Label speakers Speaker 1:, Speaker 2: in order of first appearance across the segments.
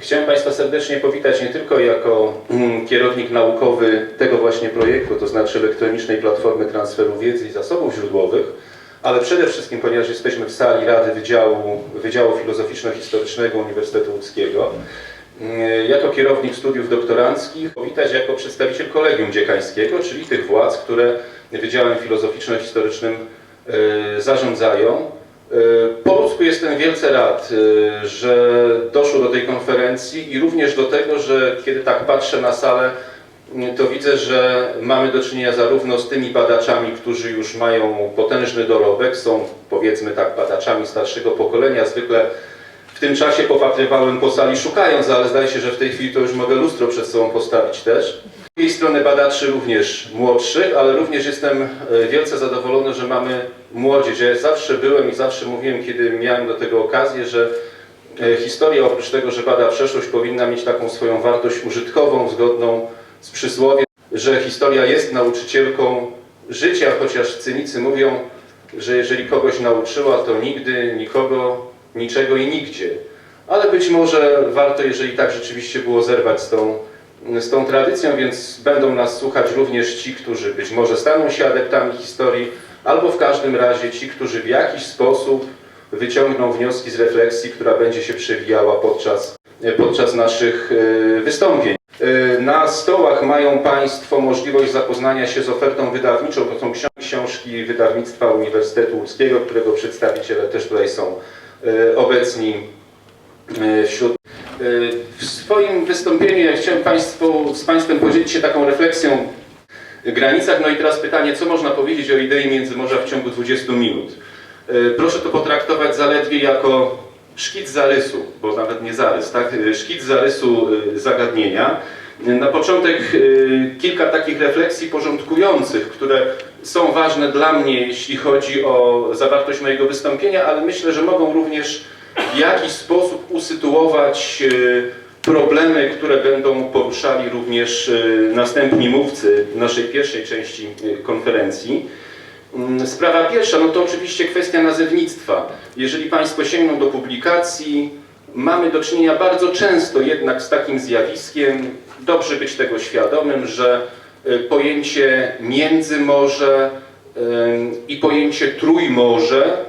Speaker 1: Chciałem Państwa serdecznie powitać nie tylko jako mm, kierownik naukowy tego właśnie projektu, to znaczy elektronicznej platformy transferu wiedzy i zasobów źródłowych, ale przede wszystkim, ponieważ jesteśmy w sali Rady Wydziału, Wydziału Filozoficzno-Historycznego Uniwersytetu Łódzkiego, mm, jako kierownik studiów doktoranckich, powitać jako przedstawiciel Kolegium Dziekańskiego, czyli tych władz, które Wydziałem Filozoficzno-Historycznym e, zarządzają. E, Po ludzku jestem wielce rad, e, że doszło do tej konferencji i również do tego, że kiedy tak patrzę na salę, to widzę, że mamy do czynienia zarówno z tymi badaczami, którzy już mają potężny dorobek, są powiedzmy tak badaczami starszego pokolenia, zwykle w tym czasie popatrywałem po sali szukając, ale zdaje się, że w tej chwili to już mogę lustro przed sobą postawić też. Z drugiej strony badaczy również młodszych, ale również jestem e, wielce zadowolony, że mamy młodzież. Ja zawsze byłem i zawsze mówiłem, kiedy miałem do tego okazję, że e, historia oprócz tego, że bada przeszłość, powinna mieć taką swoją wartość użytkową, zgodną z przysłowiem, że historia jest nauczycielką życia, chociaż cynicy mówią, że jeżeli kogoś nauczyła, to nigdy, nikogo, niczego i nigdzie. Ale być może warto, jeżeli tak rzeczywiście było, zerwać z tą, z tą tradycją, więc będą nas słuchać również ci, którzy być może staną się adeptami historii, albo w każdym razie ci, którzy w jakiś sposób wyciągną wnioski z refleksji, która będzie się przewijała podczas, podczas naszych e, wystąpień. E, Na stołach mają Państwo możliwość zapoznania się z ofertą wydawniczą. To są ksią- książki wydawnictwa Uniwersytetu Łódzkiego, którego przedstawiciele też tutaj są e, obecni e, wśród. E, W swoim wystąpieniu ja chciałem Państwu, z Państwem podzielić się taką refleksją w granicach. No i teraz pytanie, co można powiedzieć o idei Międzymorza w ciągu 20 minut? E, Proszę to potraktować zaledwie jako szkic zarysu, bo nawet nie zarys, tak? E, Szkic zarysu zagadnienia. Na początek kilka takich refleksji porządkujących, które są ważne dla mnie, jeśli chodzi o zawartość mojego wystąpienia, ale myślę, że mogą również w jakiś sposób usytuować e, problemy, które będą poruszali również e, następni mówcy naszej pierwszej części e, konferencji. Mm, Sprawa pierwsza, no to oczywiście kwestia nazewnictwa. Jeżeli Państwo sięgną do publikacji, mamy do czynienia bardzo często jednak z takim zjawiskiem, dobrze być tego świadomym, że pojęcie międzymorze i pojęcie trójmorze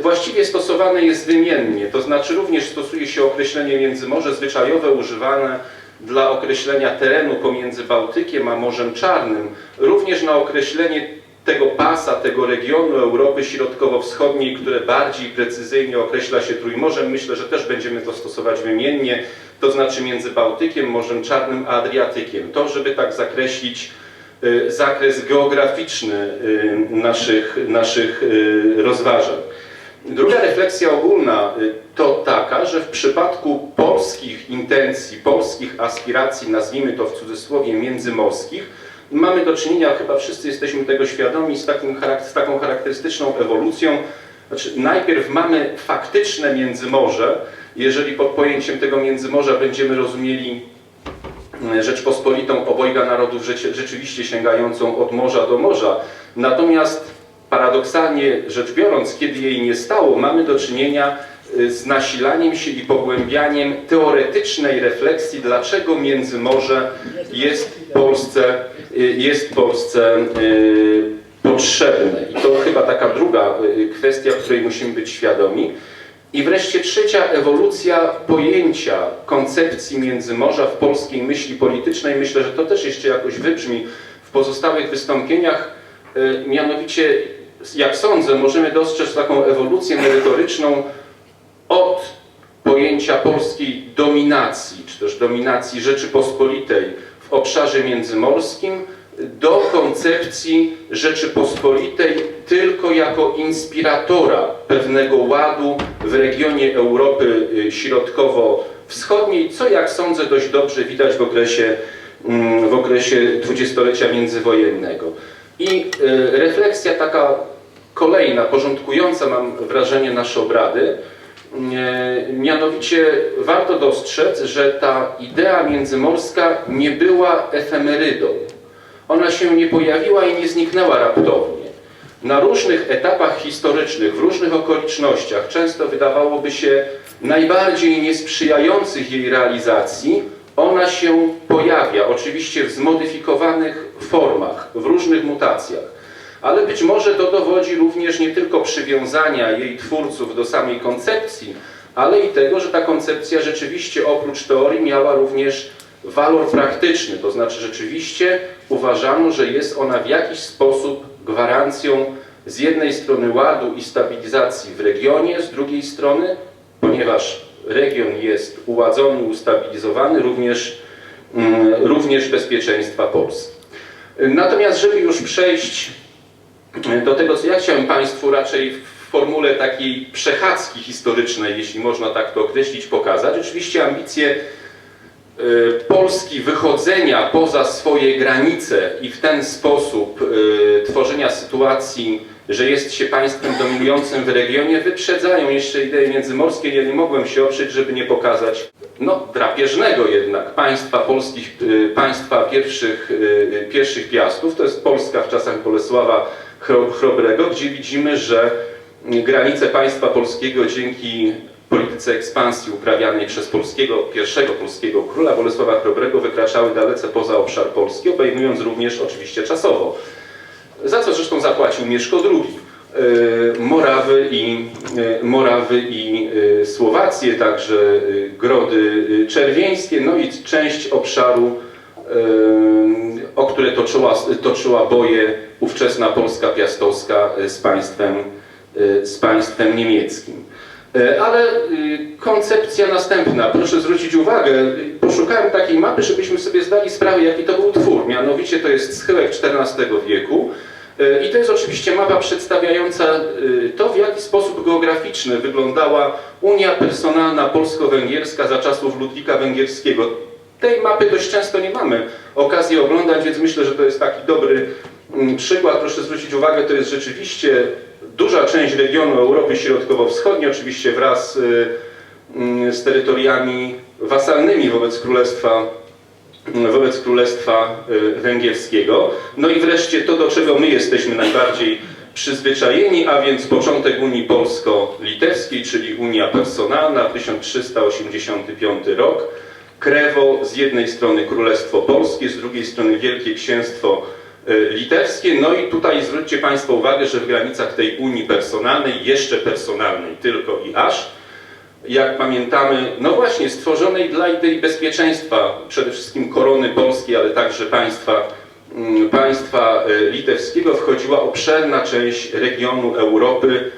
Speaker 1: właściwie stosowane jest wymiennie, to znaczy również stosuje się określenie międzymorze zwyczajowe używane dla określenia terenu pomiędzy Bałtykiem a Morzem Czarnym, również na określenie tego pasa, tego regionu Europy Środkowo-Wschodniej, które bardziej precyzyjnie określa się Trójmorzem. Myślę, że też będziemy to stosować wymiennie, to znaczy między Bałtykiem, Morzem Czarnym a Adriatykiem. To, żeby tak zakreślić y, zakres geograficzny y, naszych, naszych y, rozważań. Druga refleksja ogólna y, to taka, że w przypadku polskich intencji, polskich aspiracji, nazwijmy to w cudzysłowie międzymorskich, mamy do czynienia, chyba wszyscy jesteśmy tego świadomi, z, takim, z taką charakterystyczną ewolucją. Znaczy, najpierw mamy faktyczne międzymorze, jeżeli pod pojęciem tego międzymorza będziemy rozumieli e, Rzeczpospolitą obojga narodów rzeczy- rzeczywiście sięgającą od morza do morza. Natomiast paradoksalnie rzecz biorąc, kiedy jej nie stało, mamy do czynienia y, z nasilaniem się i pogłębianiem teoretycznej refleksji, dlaczego Międzymorze jest Polsce, y, jest Polsce y, potrzebne. I to chyba taka druga kwestia, której musimy być świadomi. I wreszcie trzecia ewolucja pojęcia koncepcji Międzymorza w polskiej myśli politycznej. Myślę, że to też jeszcze jakoś wybrzmi w pozostałych wystąpieniach. Y, Mianowicie, jak sądzę, możemy dostrzec taką ewolucję merytoryczną od pojęcia polskiej dominacji, czy też dominacji Rzeczypospolitej w obszarze międzymorskim do koncepcji Rzeczypospolitej tylko jako inspiratora pewnego ładu w regionie Europy y, Środkowo-Wschodniej, co jak sądzę dość dobrze widać w okresie, mm, w okresie dwudziestolecia międzywojennego. I y, refleksja taka kolejna, porządkująca mam wrażenie nasze obrady, E, Mianowicie warto dostrzec, że ta idea międzymorska nie była efemerydą. Ona się nie pojawiła i nie zniknęła raptownie. na różnych etapach historycznych, w różnych okolicznościach, często wydawałoby się najbardziej niesprzyjających jej realizacji, ona się pojawia, oczywiście w zmodyfikowanych formach, w różnych mutacjach. Ale być może to dowodzi również nie tylko przywiązania jej twórców do samej koncepcji, ale i tego, że ta koncepcja rzeczywiście oprócz teorii miała również walor praktyczny, to znaczy rzeczywiście uważano, że jest ona w jakiś sposób gwarancją z jednej strony ładu i stabilizacji w regionie, z drugiej strony, ponieważ region jest uładzony, ustabilizowany, również, mm, również bezpieczeństwa Polski. Natomiast, żeby już przejść do tego, co ja chciałem Państwu raczej w formule takiej przechadzki historycznej, jeśli można tak to określić, pokazać. Oczywiście ambicje y, Polski wychodzenia poza swoje granice i w ten sposób y, tworzenia sytuacji, że jest się państwem dominującym w regionie, wyprzedzają jeszcze idee międzymorskie. Ja nie mogłem się oprzeć, żeby nie pokazać no, drapieżnego jednak państwa polskich, y, państwa pierwszych, y, pierwszych piastów. To jest Polska w czasach Bolesława Chro- Chrobrego, gdzie widzimy, że granice państwa polskiego dzięki polityce ekspansji uprawianej przez polskiego, pierwszego polskiego króla Bolesława Chrobrego wykraczały dalece poza obszar Polski, obejmując również oczywiście czasowo. Za co zresztą zapłacił Mieszko II. e, Morawy i, e, Morawy i e, Słowację, także Grody Czerwieńskie, no i część obszaru, o które toczyła, toczyła boje ówczesna Polska Piastowska z państwem, z państwem niemieckim. Ale koncepcja następna, proszę zwrócić uwagę, poszukałem takiej mapy, żebyśmy sobie zdali sprawę, jaki to był twór. Mianowicie to jest schyłek XIV wieku y, i to jest oczywiście mapa przedstawiająca y, to, w jaki sposób geograficzny wyglądała Unia Personalna Polsko-Węgierska za czasów Ludwika Węgierskiego. Tej mapy dość często nie mamy okazji oglądać, więc myślę, że to jest taki dobry mm, przykład. Proszę zwrócić uwagę, to jest rzeczywiście duża część regionu Europy Środkowo-Wschodniej, oczywiście wraz y, mm, z terytoriami wasalnymi wobec Królestwa, wobec Królestwa y, Węgierskiego. No i wreszcie to, do czego my jesteśmy najbardziej przyzwyczajeni, a więc początek Unii Polsko-Litewskiej, czyli Unia Personalna, 1385 rok. Krewo z jednej strony Królestwo Polskie, z drugiej strony Wielkie Księstwo y, Litewskie. No i tutaj zwróćcie Państwo uwagę, że w granicach tej Unii Personalnej, jeszcze personalnej tylko i aż, jak pamiętamy, no właśnie stworzonej dla idei bezpieczeństwa, przede wszystkim korony polskiej, ale także państwa, mm, państwa y, litewskiego, wchodziła obszerna część regionu Europy,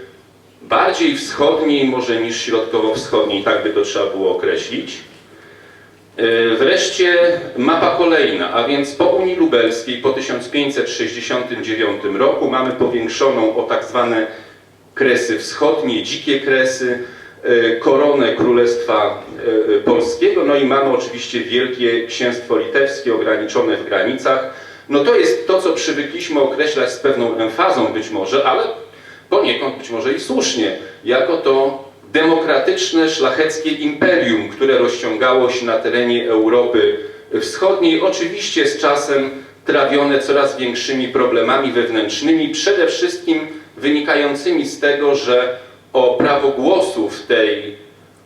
Speaker 1: bardziej wschodniej może niż środkowo-wschodniej, tak by to trzeba było określić. E, Wreszcie mapa kolejna, a więc po Unii Lubelskiej po 1569 roku mamy powiększoną o tak zwane kresy wschodnie, dzikie kresy, e, koronę Królestwa e, Polskiego, no i mamy oczywiście Wielkie Księstwo Litewskie ograniczone w granicach. No to jest to, co przywykliśmy określać z pewną emfazą być może, ale poniekąd być może i słusznie, jako to demokratyczne, szlacheckie imperium, które rozciągało się na terenie Europy Wschodniej, oczywiście z czasem trawione coraz większymi problemami wewnętrznymi, przede wszystkim wynikającymi z tego, że o prawo głosu w, tej,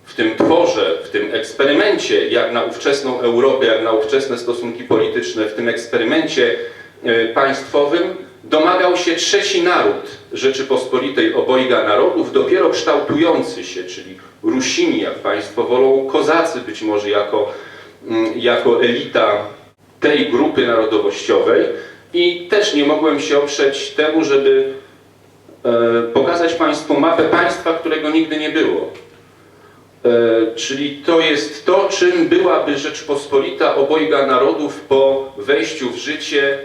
Speaker 1: w tym tworze, w tym eksperymencie, jak na ówczesną Europę, jak na ówczesne stosunki polityczne, w tym eksperymencie e, państwowym, domagał się trzeci naród Rzeczypospolitej obojga narodów, dopiero kształtujący się, czyli Rusini, jak Państwo wolą, Kozacy być może jako, mm, jako elita tej grupy narodowościowej. I też nie mogłem się oprzeć temu, żeby pokazać Państwu mapę państwa, którego nigdy nie było. E, Czyli to jest to, czym byłaby Rzeczpospolita obojga narodów po wejściu w życie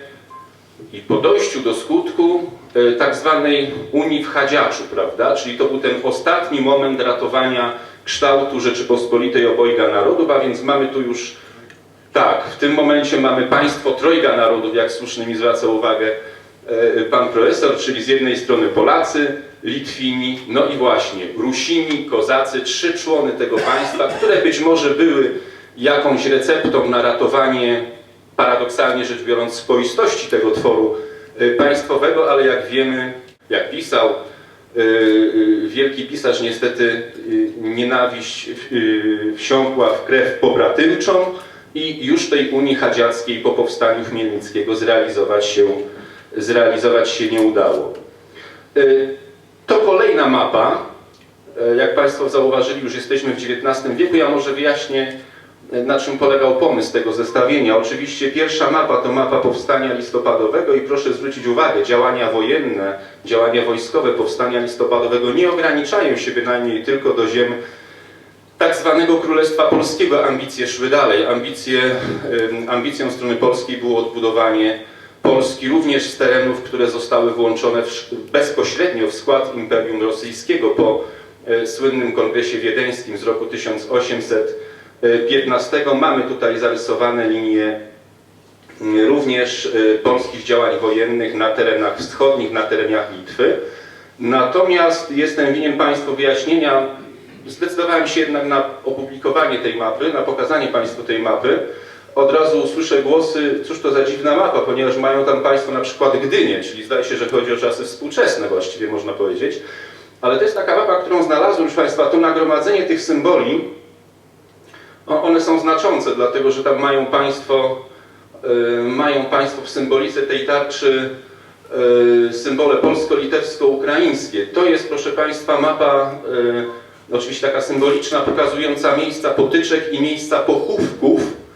Speaker 1: i po dojściu do skutku e, tak zwanej Unii w Chadziaczu, prawda? Czyli to był ten ostatni moment ratowania kształtu Rzeczypospolitej obojga narodów, a więc mamy tu już, tak, w tym momencie mamy państwo trojga narodów, jak słusznie mi zwraca uwagę e, pan profesor, czyli z jednej strony Polacy, Litwini, no i właśnie Rusini, Kozacy, trzy człony tego państwa, które być może były jakąś receptą na ratowanie paradoksalnie rzecz biorąc, spoistości tego tworu y, państwowego, ale jak wiemy, Jak pisał y, wielki pisarz, niestety nienawiść wsiąkła w krew pobratymczą i już tej Unii Chadziackiej po powstaniu Chmielnickiego zrealizować się, zrealizować się nie udało. Y, To kolejna mapa. E, Jak Państwo zauważyli, już jesteśmy w XIX wieku. Ja może wyjaśnię, e, na czym polegał pomysł tego zestawienia. Oczywiście pierwsza mapa to mapa powstania listopadowego i proszę zwrócić uwagę, działania wojenne, działania wojskowe powstania listopadowego nie ograniczają się bynajmniej tylko do ziem tak zwanego Królestwa Polskiego. Ambicje szły dalej. Ambicje, ambicją strony polskiej było odbudowanie Polski również z terenów, które zostały włączone w, bezpośrednio w skład Imperium Rosyjskiego po e, słynnym kongresie wiedeńskim z roku 1815. Mamy tutaj zarysowane linie mm, również e, polskich działań wojennych na terenach wschodnich, na terenach Litwy. Natomiast jestem winien Państwu wyjaśnienia, zdecydowałem się jednak na opublikowanie tej mapy, na pokazanie Państwu tej mapy. Od razu usłyszę głosy, cóż to za dziwna mapa, ponieważ mają tam Państwo na przykład Gdynię, czyli zdaje się, że chodzi o czasy współczesne właściwie można powiedzieć. Ale to jest taka mapa, którą znalazłem, proszę Państwa, to nagromadzenie tych symboli, one są znaczące, dlatego że tam mają Państwo, y, mają Państwo w symbolice tej tarczy y, symbole polsko-litewsko-ukraińskie. To jest, proszę Państwa, mapa, y, oczywiście taka symboliczna, pokazująca miejsca potyczek i miejsca pochówków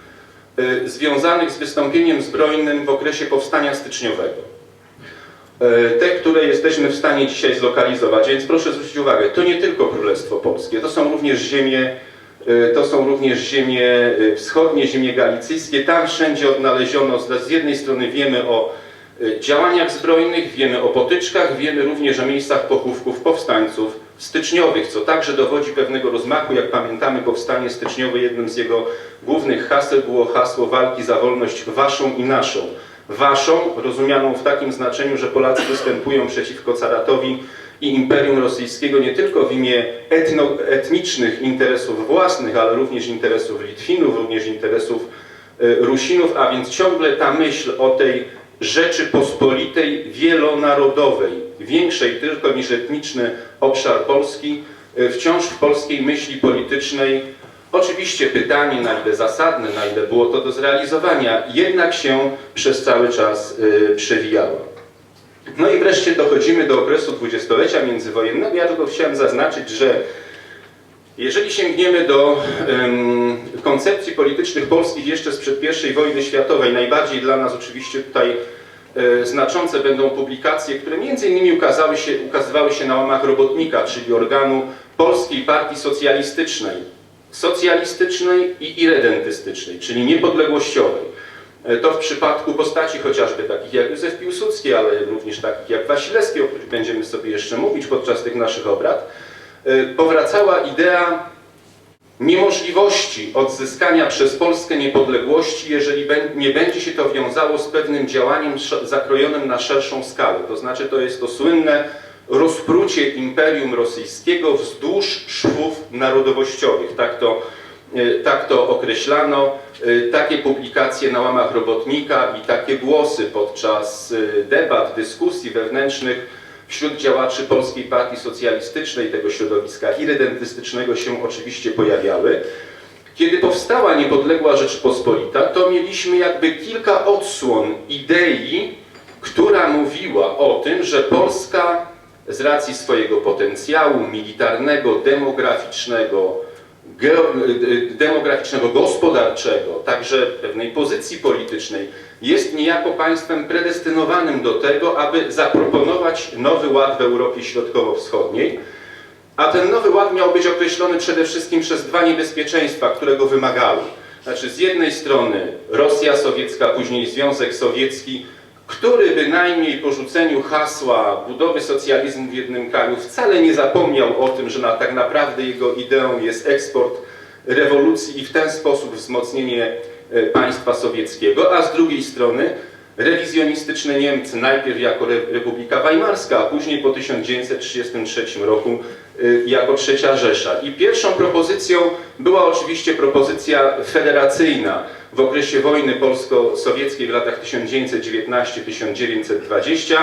Speaker 1: związanych z wystąpieniem zbrojnym w okresie powstania styczniowego. E, Te, które jesteśmy w stanie dzisiaj zlokalizować, więc proszę zwrócić uwagę, to nie tylko Królestwo Polskie, to są również ziemie, e, to są również ziemie wschodnie, ziemie galicyjskie. Tam wszędzie odnaleziono, z jednej strony wiemy o działaniach zbrojnych, wiemy o potyczkach, wiemy również o miejscach pochówków powstańców styczniowych, co także dowodzi pewnego rozmachu. Jak pamiętamy, powstanie styczniowe, jednym z jego głównych haseł było hasło walki za wolność waszą i naszą waszą, rozumianą w takim znaczeniu, że Polacy występują przeciwko caratowi i Imperium Rosyjskiego nie tylko w imię etno, etnicznych interesów własnych, ale również interesów Litwinów, również interesów e, Rusinów, a więc ciągle ta myśl o tej Rzeczypospolitej wielonarodowej, większej tylko niż etniczny obszar Polski, e, wciąż w polskiej myśli politycznej Oczywiście pytanie, na ile zasadne, na ile było to do zrealizowania, jednak się przez cały czas y, przewijało. No i wreszcie dochodzimy do okresu dwudziestolecia międzywojennego. Ja tylko chciałem zaznaczyć, że jeżeli sięgniemy do em, koncepcji politycznych polskich jeszcze sprzed I wojny światowej, najbardziej dla nas oczywiście tutaj e, znaczące będą publikacje, które między innymi ukazały się, ukazywały się na łamach Robotnika, czyli organu Polskiej Partii Socjalistycznej socjalistycznej i irredentystycznej, czyli niepodległościowej. E, To w przypadku postaci chociażby takich jak Józef Piłsudski, ale również takich jak Wasilewski, o których będziemy sobie jeszcze mówić podczas tych naszych obrad, powracała idea niemożliwości odzyskania przez Polskę niepodległości, jeżeli nie będzie się to wiązało z pewnym działaniem zakrojonym na szerszą skalę. To znaczy to jest to słynne rozprucie Imperium Rosyjskiego wzdłuż szwów narodowościowych. Tak to, e, tak to określano. E, Takie publikacje na łamach Robotnika i takie głosy podczas debat, dyskusji wewnętrznych wśród działaczy Polskiej Partii Socjalistycznej, tego środowiska irredentystycznego się oczywiście pojawiały. Kiedy powstała niepodległa Rzeczpospolita, to mieliśmy jakby kilka odsłon idei, która mówiła o tym, że Polska z racji swojego potencjału militarnego, demograficznego, demograficznego, gospodarczego, także pewnej pozycji politycznej, jest niejako państwem predestynowanym do tego, aby zaproponować nowy ład w Europie Środkowo-Wschodniej. A ten nowy ład miał być określony przede wszystkim przez dwa niebezpieczeństwa, którego wymagały. Znaczy z jednej strony Rosja sowiecka, później Związek Sowiecki, który bynajmniej po rzuceniu hasła budowy socjalizmu w jednym kraju wcale nie zapomniał o tym, że na, tak naprawdę jego ideą jest eksport rewolucji i w ten sposób wzmocnienie e, państwa sowieckiego, a z drugiej strony rewizjonistyczne Niemcy, najpierw jako Re Republika Weimarska, a później po 1933 roku jako Trzecia Rzesza. I pierwszą propozycją była oczywiście propozycja federacyjna w okresie wojny polsko-sowieckiej w latach 1919-1920.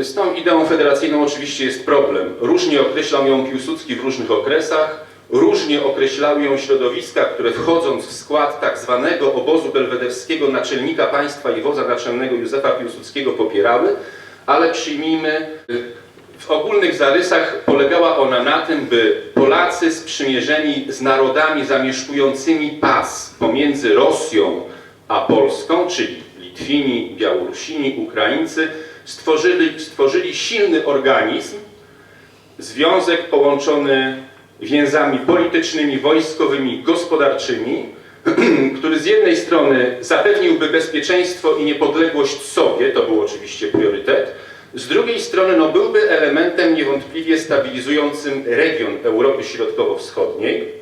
Speaker 1: Z tą ideą federacyjną oczywiście jest problem. Różnie określał ją Piłsudski w różnych okresach, różnie określały ją środowiska, które wchodząc w skład tak zwanego obozu belwederskiego naczelnika państwa i wodza naczelnego Józefa Piłsudskiego popierały, ale przyjmijmy, w ogólnych zarysach polegała ona na tym, by Polacy sprzymierzeni z narodami zamieszkującymi pas pomiędzy Rosją a Polską, czyli Litwini, Białorusini, Ukraińcy, stworzyli, stworzyli silny organizm, związek połączony więzami politycznymi, wojskowymi, gospodarczymi, który z jednej strony zapewniłby bezpieczeństwo i niepodległość sobie, to był oczywiście priorytet, z drugiej strony no, byłby elementem niewątpliwie stabilizującym region Europy Środkowo-Wschodniej.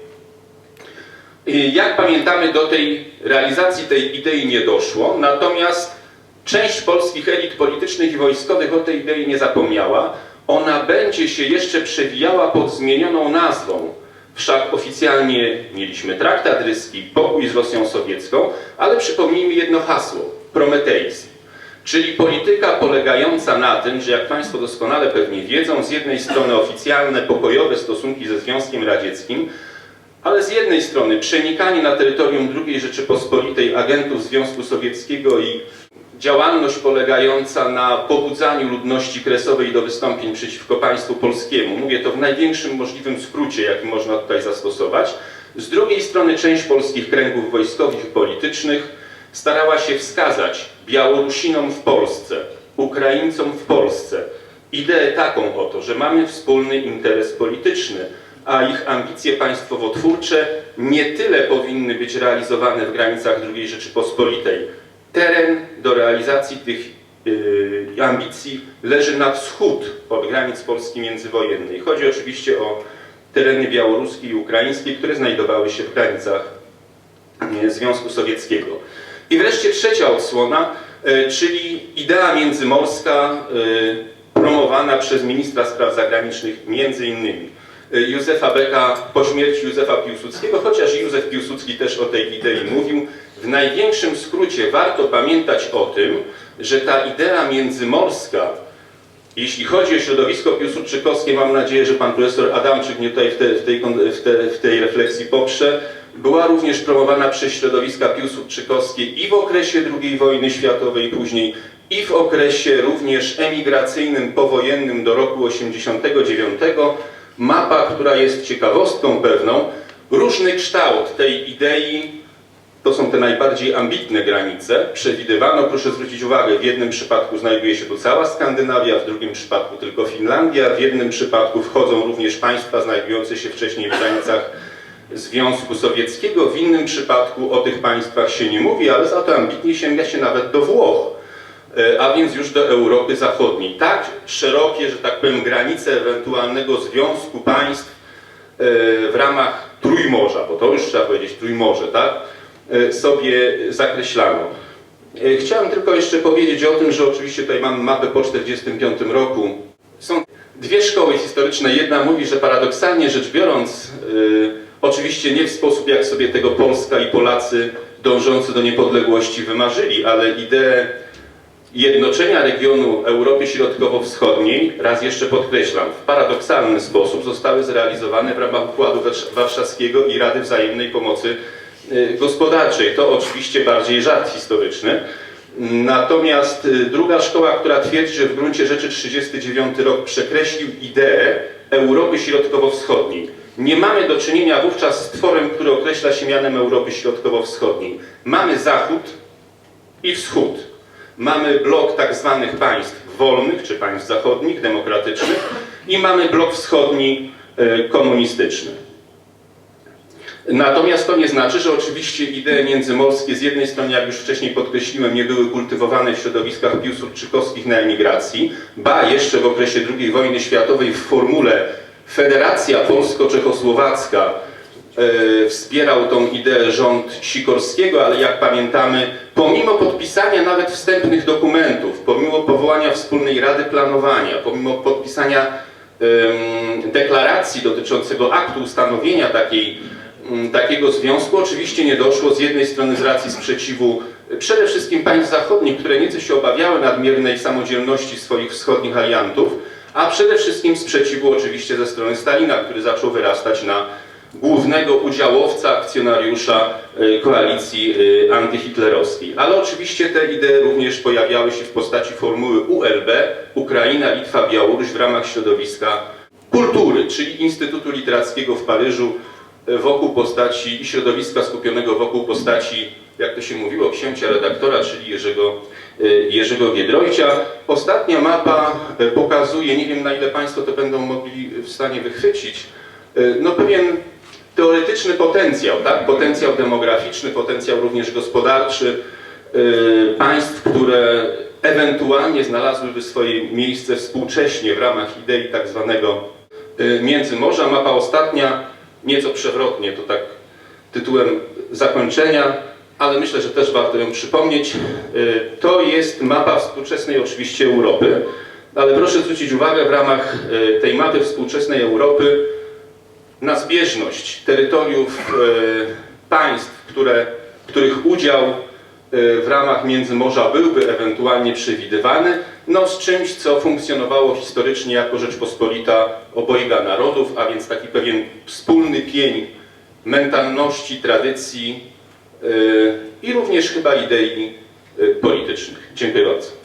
Speaker 1: Jak pamiętamy, do tej realizacji tej idei nie doszło, natomiast część polskich elit politycznych i wojskowych o tej idei nie zapomniała. Ona będzie się jeszcze przewijała pod zmienioną nazwą. Wszak oficjalnie mieliśmy traktat ryski, pokój z Rosją Sowiecką, ale przypomnijmy jedno hasło prometeizm. Czyli polityka polegająca na tym, że jak Państwo doskonale pewnie wiedzą, z jednej strony oficjalne, pokojowe stosunki ze Związkiem Radzieckim, ale z jednej strony przenikanie na terytorium II Rzeczypospolitej agentów Związku Sowieckiego i działalność polegająca na pobudzaniu ludności kresowej do wystąpień przeciwko państwu polskiemu. Mówię to w największym możliwym skrócie, jaki można tutaj zastosować. Z drugiej strony część polskich kręgów wojskowych i politycznych starała się wskazać Białorusinom w Polsce, Ukraińcom w Polsce ideę taką oto, że mamy wspólny interes polityczny, a ich ambicje państwowotwórcze nie tyle powinny być realizowane w granicach II Rzeczypospolitej. Teren do realizacji tych yy, ambicji leży na wschód od granic Polski międzywojennej. Chodzi oczywiście o tereny białoruskie i ukraińskie, które znajdowały się w granicach Związku Sowieckiego. I wreszcie trzecia odsłona, yy, czyli idea międzymorska yy, promowana przez ministra spraw zagranicznych między innymi Józefa Beka po śmierci Józefa Piłsudskiego, chociaż Józef Piłsudski też o tej idei mówił. W największym skrócie warto pamiętać o tym, że ta idea międzymorska, jeśli chodzi o środowisko piłsudczykowskie, mam nadzieję, że pan profesor Adamczyk mnie tutaj w, te, w, tej, w, te, w tej refleksji poprze, była również promowana przez środowiska piłsudczykowskie i w okresie II wojny światowej później, i w okresie również emigracyjnym, powojennym do roku 89 mapa, która jest ciekawostką pewną, różny kształt tej idei, to są te najbardziej ambitne granice, przewidywano, proszę zwrócić uwagę, w jednym przypadku znajduje się tu cała Skandynawia, w drugim przypadku tylko Finlandia, w jednym przypadku wchodzą również państwa znajdujące się wcześniej w granicach Związku Sowieckiego, w innym przypadku o tych państwach się nie mówi, ale za to ambitnie sięga się nawet do Włoch a więc już do Europy Zachodniej. Tak szerokie, że tak powiem, granice ewentualnego związku państw w ramach Trójmorza, bo to już trzeba powiedzieć Trójmorze, tak, sobie zakreślano. Chciałem tylko jeszcze powiedzieć o tym, że oczywiście tutaj mamy mapę po 1945 roku. Są dwie szkoły historyczne. Jedna mówi, że paradoksalnie rzecz biorąc, oczywiście nie w sposób jak sobie tego Polska i Polacy dążący do niepodległości wymarzyli, ale ideę jednoczenia regionu Europy Środkowo-Wschodniej, raz jeszcze podkreślam, w paradoksalny sposób zostały zrealizowane w ramach Układu Warszawskiego i Rady Wzajemnej Pomocy Gospodarczej. To oczywiście bardziej żart historyczny. Natomiast druga szkoła, która twierdzi, że w gruncie rzeczy 1939 rok przekreślił ideę Europy Środkowo-Wschodniej. Nie mamy do czynienia wówczas z tworem, który określa się mianem Europy Środkowo-Wschodniej. Mamy Zachód i Wschód mamy blok tak zwanych państw wolnych, czy państw zachodnich, demokratycznych i mamy blok wschodni komunistyczny. Natomiast to nie znaczy, że oczywiście idee międzymorskie z jednej strony, jak już wcześniej podkreśliłem, nie były kultywowane w środowiskach piłsudczykowskich na emigracji, ba jeszcze w okresie II wojny światowej w formule Federacja Polsko-Czechosłowacka e, wspierał tą ideę rząd Sikorskiego, ale jak pamiętamy, pomimo podpisania nawet wstępnych dokumentów, pomimo powołania wspólnej Rady Planowania, pomimo podpisania ym, deklaracji dotyczącego aktu ustanowienia takiej takiego związku. Oczywiście nie doszło z jednej strony z racji sprzeciwu y, przede wszystkim państw zachodnich, które nieco się obawiały nadmiernej samodzielności swoich wschodnich aliantów, a przede wszystkim sprzeciwu oczywiście ze strony Stalina, który zaczął wyrastać na głównego udziałowca, akcjonariusza y, koalicji y, antyhitlerowskiej. Ale oczywiście te idee również pojawiały się w postaci formuły ULB, Ukraina, Litwa, Białoruś w ramach środowiska kultury, czyli Instytutu Literackiego w Paryżu y, wokół postaci i środowiska skupionego wokół postaci, jak to się mówiło, księcia redaktora, czyli Jerzego, y, Jerzego Giedroycia. Ostatnia mapa y, pokazuje, nie wiem na ile Państwo to będą mogli w stanie wychwycić, y, no pewien teoretyczny potencjał, tak? potencjał demograficzny, potencjał również gospodarczy państw, które ewentualnie znalazłyby swoje miejsce współcześnie w ramach idei tak zwanego Międzymorza. Mapa ostatnia, nieco przewrotnie, to tak tytułem zakończenia, ale myślę, że też warto ją przypomnieć. Y, To jest mapa współczesnej oczywiście Europy, ale proszę zwrócić uwagę w ramach y, tej mapy współczesnej Europy na zbieżność terytoriów e, państw, które, których udział w ramach Międzymorza byłby ewentualnie przewidywany, no z czymś, co funkcjonowało historycznie jako Rzeczpospolita obojga narodów, a więc taki pewien wspólny pień mentalności, tradycji i również chyba idei e, politycznych. Dziękuję bardzo.